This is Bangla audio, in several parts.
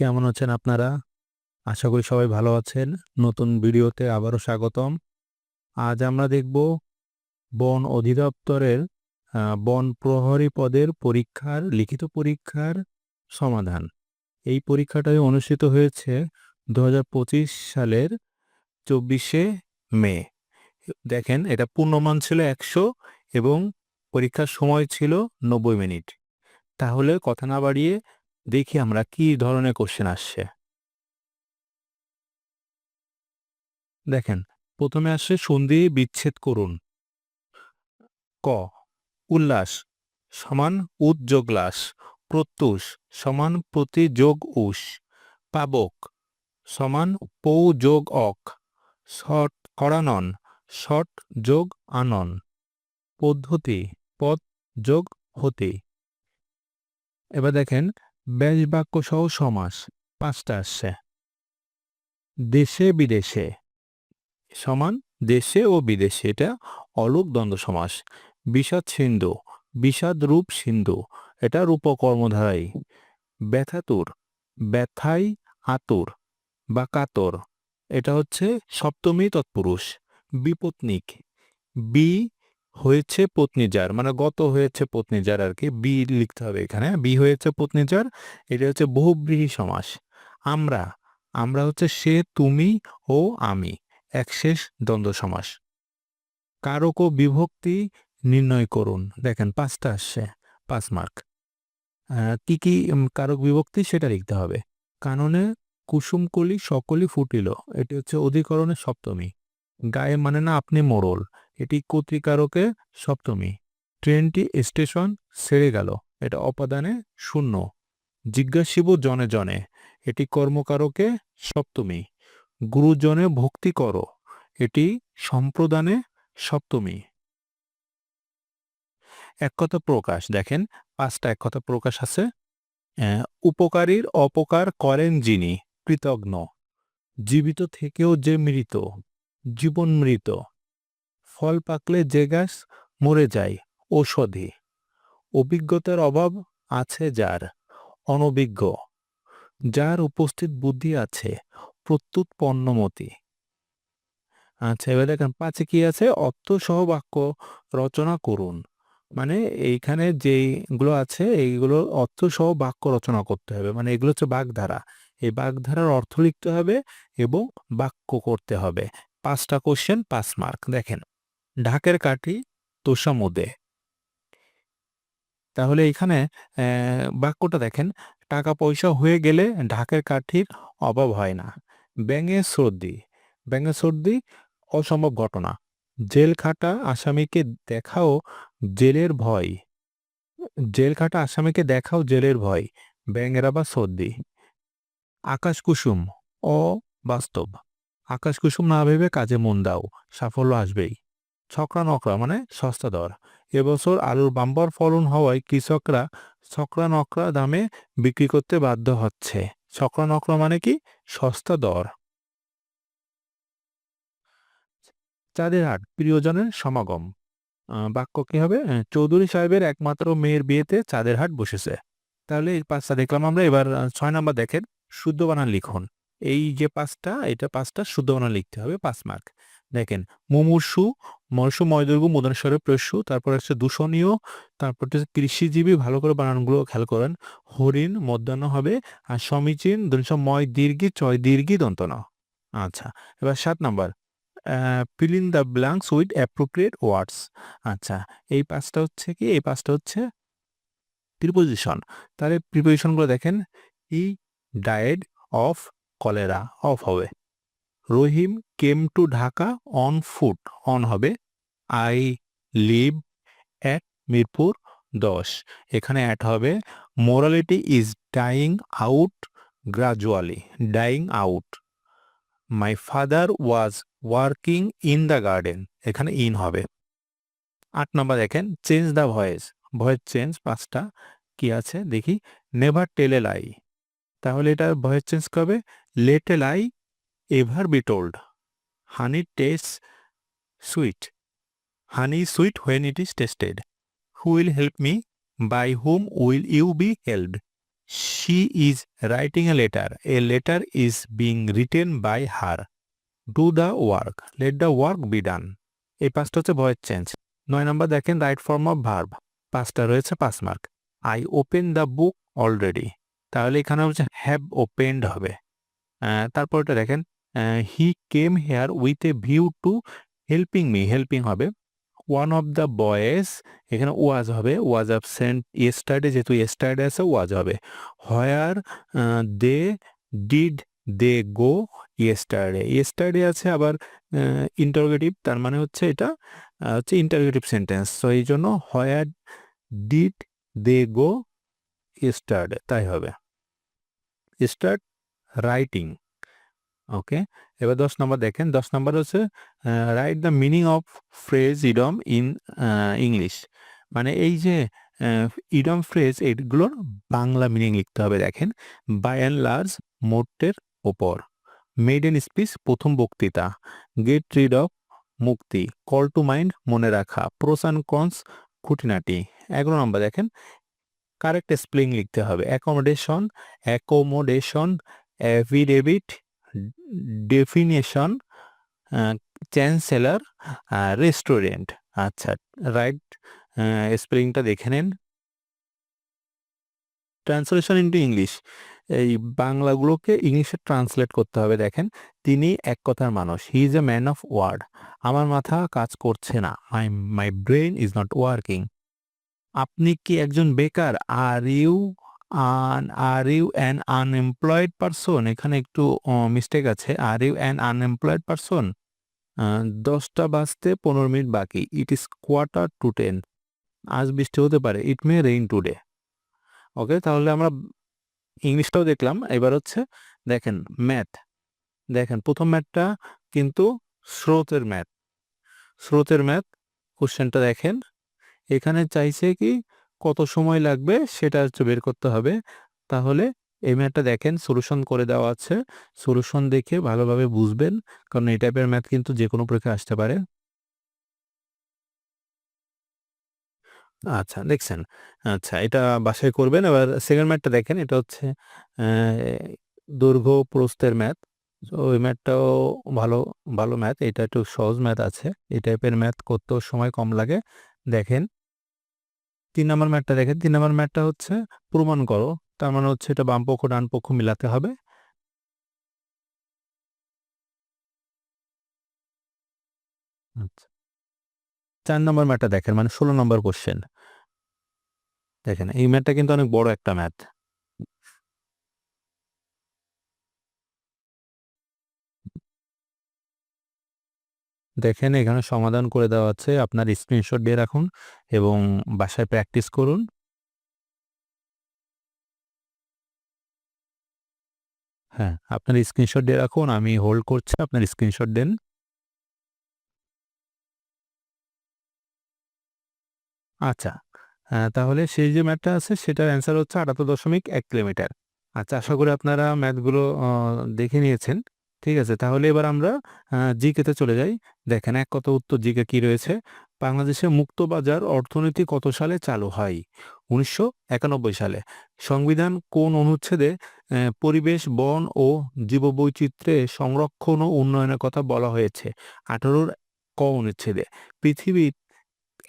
কেমন আছেন আপনারা? আশা করি সবাই ভালো আছেন। নতুন ভিডিওতে আবারও স্বাগতম। আজ আমরা দেখব বন অধিদপ্তরের বন প্রহরী পদের পরীক্ষার, লিখিত পরীক্ষার সমাধান। এই পরীক্ষাটাই অনুষ্ঠিত হয়েছে ২০২৫ সালের ২৪শে মে। দেখেন, এটা পূর্ণমান ছিল ১০০ এবং পরীক্ষার সময় ছিল ৯০ মিনিট। তাহলে কথা না বাড়িয়ে দেখি আমরা কি ধরনের কোশ্চেন আসছে। দেখেন, প্রথমে আসছে সন্ধি বিচ্ছেদ করুন। ক. উল্লাস সমান উদ যোগ প্রত্যুষ সমান প্রতি যোগ উষ। পাবক সমান পৌ যোগ অক। শট করানন শট যোগ আনন। পদ্ধতি পদ যোগ হতে। এবার দেখেন ব্যাস বাক্য সহ সমাস, পাঁচটা আসছে। দেশে বিদেশে সমান দেশে ও বিদেশে, এটা অলোক দ্বন্দ্ব সমাস। বিষাদ সিন্ধু, বিষাদ রূপ সিন্ধু, এটা রূপ কর্মধারাই। ব্যথাতুর, ব্যথাই আতুর বা কাতর, এটা হচ্ছে সপ্তমী তৎপুরুষ। বিপত্নিক বি হয়েছে পত্নী যার মানে গত হয়েছে পত্নী যার আর কি বি লিখতে হবে এখানে, বি হয়েছে পত্নী যার এটা হচ্ছে বহুব্রীহি সমাস। আমরা আমরা হচ্ছে সে, তুমি ও আমি একশেষ দ্বন্দ্ব সমাস। কারক ও বিভক্তি নির্ণয় করুন, দেখেন পাঁচটা আসছে, পাঁচ মার্ক। কি কি কারক বিভক্তি সেটা লিখতে হবে। কাননে কুসুমকলি সকলই ফুটিল, এটি হচ্ছে অধিকরণের সপ্তমী। গায়ে মানে না আপনি মোড়ল এটি কর্তৃকারকে সপ্তমী। ট্রেনটি স্টেশন ছেড়ে গেল। এটা অপাদানে শূন্য। জিজ্ঞাসিব জনে জনে, এটি কর্মকারকে সপ্তমী। গুরুজনে ভক্তি করো, এটি সম্প্রদানে সপ্তমী। এক কথা প্রকাশ, দেখেন পাঁচটা এক কথা প্রকাশ আছে। উপকারীর অপকার করেন যিনি, কৃতজ্ঞ। জীবিত থেকেও যে মৃত, জীবন মৃত। ফল পাকলে যে গাছ মরে যায়, ঔষধি। অভিজ্ঞতার অভাব আছে যার, অনভিজ্ঞ। যার উপস্থিত বুদ্ধি আছে প্রত্যুত পণ্যমতি আচ্ছা এবার দেখেন, পাঁচে কি আছে? অর্থ সহ বাক্য রচনা করুন। মানে এইখানে যেইগুলো আছে, এইগুলো অর্থ সহ বাক্য রচনা করতে হবে। মানে এগুলো হচ্ছে বাগধারা। এই বাগধারার অর্থ লিখতে হবে এবং বাক্য করতে হবে। পাঁচটা কোশ্চেন পাঁচ মার্ক দেখেন। ঢাকের কাঠি তোষামুদে তাহলে এখানে বাক্যটা দেখেন, টাকা পয়সা হয়ে গেলে ঢাকের কাঠির অভাব হয় না। ব্যাঙে সর্দি ব্যাঙে সর্দি অসম্ভব ঘটনা। জেল খাটা আসামিকে দেখাও জেলের ভয়। জেল খাটা আসামিকে দেখাও জেলের ভয়, ব্যাঙেরা বা সর্দি। আকাশ কুসুম, অবাস্তব। আকাশ কুসুম না ভেবে কাজে মন দাও, সাফল্য আসবেই। ছকরা নকরা মানে সস্তা দর। এবছর আলুর বাম্পার ফলন হওয়ায় কৃষকরা ছকরা নকরা দামে বিক্রি করতে বাধ্য হচ্ছে। ছকরা নকরা মানে কি? সস্তা দর। চাঁদের হাট, প্রিয়জনের সমাগম। বাক্য কি হবে? চৌধুরী সাহেবের একমাত্র মেয়ের বিয়েতে চাঁদের হাট বসেছে। তাহলে এই পাঁচটা দেখলাম আমরা, এবার ছয় নাম্বার দেখেন, শুদ্ধ বানান লিখুন। এই যে পাঁচটা, এটা পাঁচটা শুদ্ধ বানান লিখতে হবে, পাঁচ মার্ক দেখেন, মুমূর্ষু মরশু ময়দৈর্ঘ্য মুদানেশ্বরের প্রস্যু, তারপর হচ্ছে দূষণীয়, তারপর হচ্ছে কৃষিজীবী ভালো করে বানানগুলো খেয়াল করেন, হরিণ, মধ্যাহ্ন হবে, আর সমীচীন ময় দীর্ঘি, চয় দীর্ঘি, দন্তন। আচ্ছা এবার সাত number fill the blanks with appropriate words আচ্ছা এই পাঁচটা হচ্ছে কি, এই পাঁচটা হচ্ছে প্রিপোজিশন তাহলে প্রিপোজিশনগুলো দেখেন he died of cholera of হবে। Rahim came to Dhaka on foot on হবে আই লিভ অ্যাট মিরপুর দশ। এখানে অ্যাট হবে morality is dying out gradually dying out my father was working in the garden এখানে ইন হবে। আট নম্বর দেখেন change the voice voice change পাঁচটা, কি আছে দেখি নেভার টেল লাই তাহলে এটা ভয়েস চেঞ্জ করবে let a lie ever be told honey taste sweet honey sweet when it is tasted who will help me by whom will you be held she is writing a letter a letter is being written by her do the work let the work be done এই পাঁচটা হচ্ছে ভয়েস চেঞ্জ নয় নম্বর দেখেন রাইট ফর্ম অফ ভার্ব পাঁচটা রয়েছে পাঁচ mark I open the book already তাহলে এখানে হচ্ছে হ্যাভ ওপেন্ড হবে। তারপরটা দেখেন। He came here with a view to helping me helping হবে। ওয়ান অফ দ্য বয়েস এখানে ওয়াজ হবে ওয়াজ অ্যাবসেন্ট ইয়েস্টারডে যেহেতু ইয়েস্টারডে আছে ওয়াজ হবে। Where they did they go yesterday yesterday আছে আবার ইন্টারোগেটিভ তার মানে হচ্ছে এটা হচ্ছে ইন্টারোগেটিভ সেন্টেন্স তো এই জন্য where did they go yesterday তাই হবে। Start writing okay? এবার দশ নম্বর দেখেন, দশ নম্বর হচ্ছে write the meaning of phrase idiom in English মানে এই যে ইডম ফ্রেজ এগুলোর বাংলা মিনিং লিখতে হবে, দেখেন। বাই অ্যান্ড লার্জ মোটের ওপর। মেড ইন স্পিচ প্রথম বক্তৃতা। গেট রিড অফ মুক্তি। কল টু মাইন্ড মনে রাখা। প্রোস অ্যান্ড কনস খুঁটিনাটি। এগারো নম্বর দেখেন কারেক্ট স্পেলিং লিখতে হবে। Accommodation accommodation affidavit definition chancellor restaurant আচ্ছা রাইট স্পেলিংটা দেখে নেন। ট্রান্সলেশন ইন্টু ইংলিশ এই বাংলাগুলোকে ইংলিশে ট্রান্সলেট করতে হবে, দেখেন। তিনি এক কথার মানুষ। He is a man of word আমার মাথা কাজ করছে না। My my brain is not working আপনি কি একজন বেকার? Are you un are you an unemployed person এখানে একটু মিস্টেক আছে। Are you an unemployed person দশটা বাজতে পনেরো মিনিট বাকি। It is quarter to ten আজ বৃষ্টি হতে পারে। ইট মে রেইন টুডে ওকে তাহলে আমরা ইংলিশটাও দেখলাম। এবার হচ্ছে, দেখেন ম্যাথ দেখেন, প্রথম ম্যাথটা কিন্তু স্রোতের ম্যাথ স্রোতের ম্যাথ কোশ্চেনটা দেখেন। এখানে চাইছে কি কত সময় লাগবে সেটা হচ্ছে বের করতে হবে। তাহলে এই ম্যাথটা দেখেন সলিউশন করে দেওয়া আছে। সলিউশন দেখে ভালোভাবে বুঝবেন, কারণ এই টাইপের ম্যাথ কিন্তু যে কোনো পরীক্ষায় আসতে পারে। আচ্ছা দেখছেন। আচ্ছা এটা বাসায় করবেন। এবার সেকেন্ড ম্যাথটা দেখেন, এটা হচ্ছে দৈর্ঘ্য প্রস্থের ম্যাথ তো ওই ম্যাথটাও ভালো ভালো ম্যাথ এটা একটু সহজ ম্যাথ আছে। এই টাইপের ম্যাথ করতেও সময় কম লাগে। দেখেন তিন নম্বর ম্যাটটা দেখে, তিন নম্বর ম্যাটটা হচ্ছে প্রমাণ করো। তার মানে হচ্ছে এটা বাম পক্ষ, ডান পক্ষ মিলাতে হবে। আচ্ছা। চার নম্বর ম্যাটটা দেখেন মানে ষোলো নম্বর কোশ্চেন দেখেন, এই ম্যাটটা কিন্তু অনেক বড় একটা ম্যাথ দেখেন, এখানে সমাধান করে দেওয়া আছে। আপনার স্ক্রিনশট দিয়ে রাখুন এবং বাসায় প্র্যাকটিস করুন। হ্যাঁ আপনার স্ক্রিনশট দিয়ে রাখুন। আমি হোল্ড করছি, আপনার স্ক্রিনশট দেন। আচ্ছা তাহলে সেই যে ম্যাথটা আছে, সেটার অ্যান্সার হচ্ছে আটাত্তর দশমিক এক কিলোমিটার। আচ্ছা আশা করি আপনারা ম্যাথগুলো দেখে নিয়েছেন। ঠিক আছে, তাহলে এবার আমরা জিকেতে চলে যাই। দেখেন, এক কত উত্তর জিকে কি রয়েছে? বাংলাদেশে মুক্তবাজার অর্থনীতি কত সালে চালু হয়? উনিশশো একানব্বই সালে। সংবিধান কোন অনুচ্ছেদে পরিবেশ, বন ও জীববৈচিত্র্যে সংরক্ষণ ও উন্নয়নের কথা বলা হয়েছে? আঠারোর ক অনুচ্ছেদে। পৃথিবীর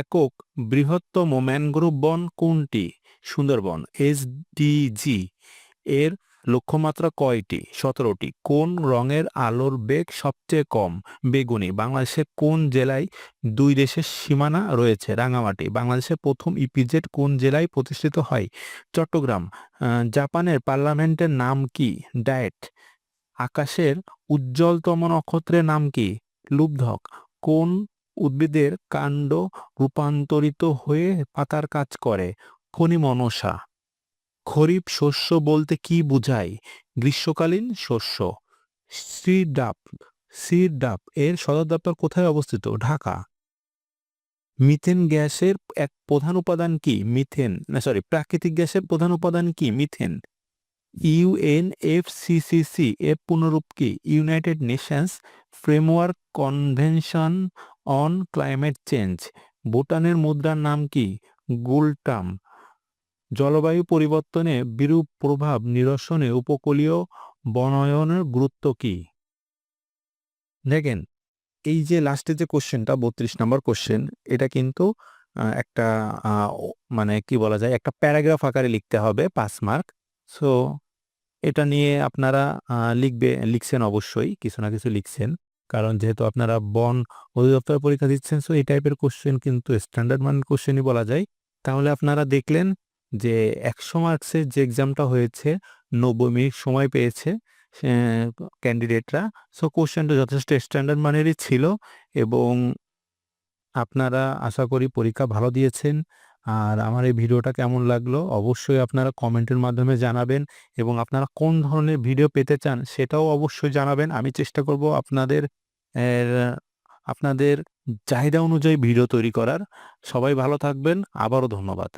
একক বৃহত্তম ম্যানগ্রোভ বন কোনটি? সুন্দরবন এসডিজি এর লক্ষ্যমাত্রা কয়টি? সতেরোটি। কোন রঙের আলোর বেগ সবচেয়ে কম? বেগুনি। বাংলাদেশের কোন জেলায় দুই দেশের সীমানা রয়েছে? রাঙামাটি। বাংলাদেশের প্রথম ইপিজেড কোন জেলায় প্রতিষ্ঠিত হয়? চট্টগ্রাম। জাপানের পার্লামেন্টের নাম কি? ডায়েট। আকাশের উজ্জ্বলতম নক্ষত্রের নাম কি? লুব্ধক। কোন উদ্ভিদের কাণ্ড রূপান্তরিত হয়ে পাতার কাজ করে? খনিমনসা খরিফ শস্য বলতে কি বোঝায়? গ্রীষ্মকালীন শস্য। সিড ডাব সিড ডাব এর সদর দপ্তর কোথায় অবস্থিত? ঢাকা। মিথেন গ্যাসের এক প্রধান উপাদান কি? মিথেন, না সরি প্রাকৃতিক গ্যাসের প্রধান উপাদান কি? মিথেন। ইউএনএফসিসিসি এর পুনরূপ কি? United Nations Framework Convention on Climate Change. ভুটানের মুদ্রার নাম কি? গুলটাম। জলবায়ু পরিবর্তনে বিরূপ প্রভাব নিরসনে উপকূলীয় বনায়নের গুরুত্ব কি? দেখেন, এই যে লাস্টে যে কোশ্চেনটা বত্রিশ নম্বর কোশ্চেন এটা কিন্তু একটা মানে কি বলা যায়, একটা প্যারাগ্রাফ আকারে লিখতে হবে, পাঁচ মার্ক। সো এটা নিয়ে আপনারা লিখবে, লিখছেন অবশ্যই, কিছু না কিছু লিখছেন। কারণ যেহেতু আপনারা বন অধিদপ্তর পরীক্ষা দিচ্ছেন সো এই টাইপের কোশ্চেন কিন্তু স্ট্যান্ডার্ড মান কোশ্চেনই বলা যায়। তাহলে আপনারা দেখলেন যে একশো মার্কসের যে এক্সামটা হয়েছে, নব্বই মিনিট সময় পেয়েছে ক্যান্ডিডেটরা সো কোশ্চেনটা যথেষ্ট স্ট্যান্ডার্ড মানেরই ছিল এবং আপনারা আশা করি পরীক্ষা ভালো দিয়েছেন। আর আমার এই ভিডিওটা কেমন লাগল অবশ্যই আপনারা কমেন্টের মাধ্যমে জানাবেন এবং আপনারা কোন ধরনের ভিডিও পেতে চান সেটাও অবশ্যই জানাবেন। আমি চেষ্টা করব আপনাদের আপনাদের চাহিদা অনুযায়ী ভিডিও তৈরি করার। সবাই ভালো থাকবেন, আবারও ধন্যবাদ।